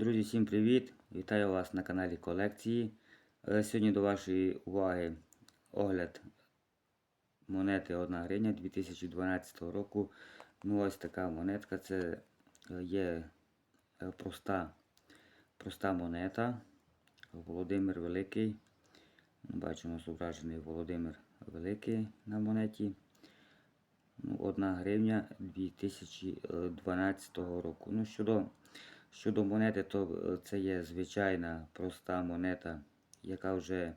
Друзі, всім привіт! Вітаю вас на каналі колекції. Е, Сьогодні до вашої уваги огляд монети 1 гривня 2012 року. Ну ось така монетка. Це е, є е, проста, проста монета. Володимир Великий. Бачимо зображений Володимир Великий на монеті. Ну, 1 гривня 2012 року. Ну, щодо Щодо монети, то е, це є звичайна проста монета, яка вже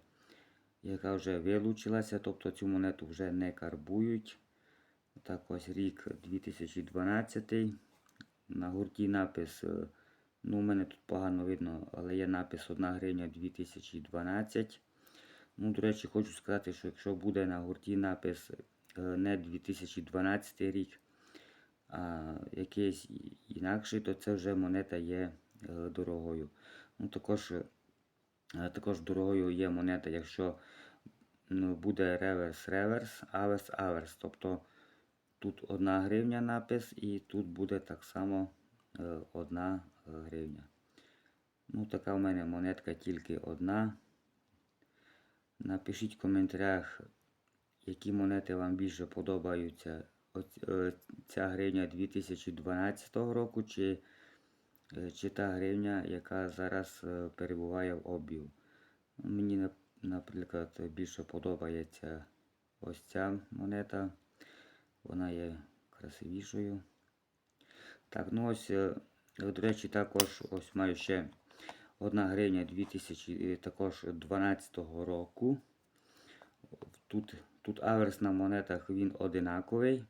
яка вже вилучилася, тобто цю монету вже не карбують. Так ось рік 2012. На гурті напис, е, ну у мене тут погано видно, але є напис 1 гривня 2012. Ну, До речі, хочу сказати, що якщо буде на гурті напис е, не 2012 рік, якийсь інакший, то це вже монета є е, дорогою. Ну, Також е, також дорогою є монета, якщо ну, буде реверс-реверс, аверс-аверс. Тобто тут 1 гривня напис і тут буде так само 1 е, гривня. Ну, Така в мене монетка тільки одна. Напишіть в коментарях, які монети вам більше подобаються ця гривня 2012 року, чи е, чи та гривня, яка зараз е, перебуває в обігу. Мені, наприклад, більше подобається ось ця монета. Вона є красивішою. Так, ну ось, до речі, також ось маю ще 1 гривня 2012 року. Тут тут аверс на монетах він одинаковий.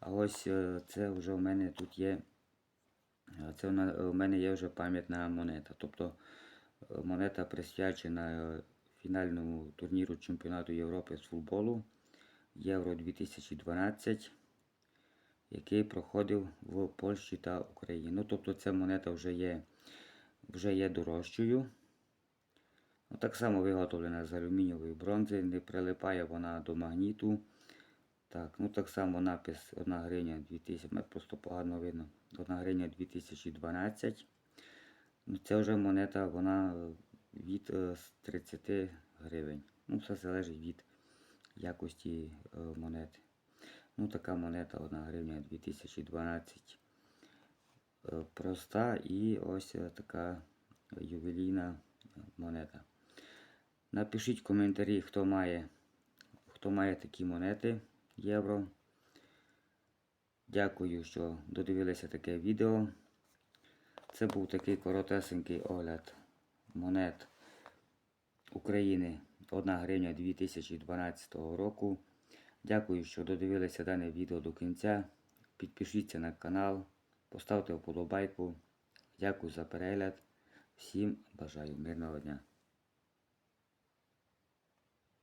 А ось е, це вже в мене тут є. Е, це у мене є вже пам'ятна монета. Тобто е, монета присвячена фінальному турніру Чемпіонату Європи з футболу Євро 2012, який проходив в Польщі та Україні. Ну, тобто ця монета вже є, вже є дорожчою. Так само виготовлена з алюмінієвої бронзи, не прилипає вона до магніту. Так, ну так само напис 1 гривня 2000, просто погано видно. 1 гривня 2012. Ну, Це вже монета вона від 30 е, гривень. Ну, Все залежить від якості е, монети. Ну, така монета 1 гривня 2012. Е, проста і ось така ювелійна монета. Напишіть в коментарі, хто має, хто має такі монети євро. Дякую, що додивилися таке відео. Це був такий коротесенький огляд монет України 1 гривня 2012 року. Дякую, що додивилися дане відео до кінця. Підпишіться на канал, поставте вподобайку. Дякую за перегляд. Всім бажаю мирного дня.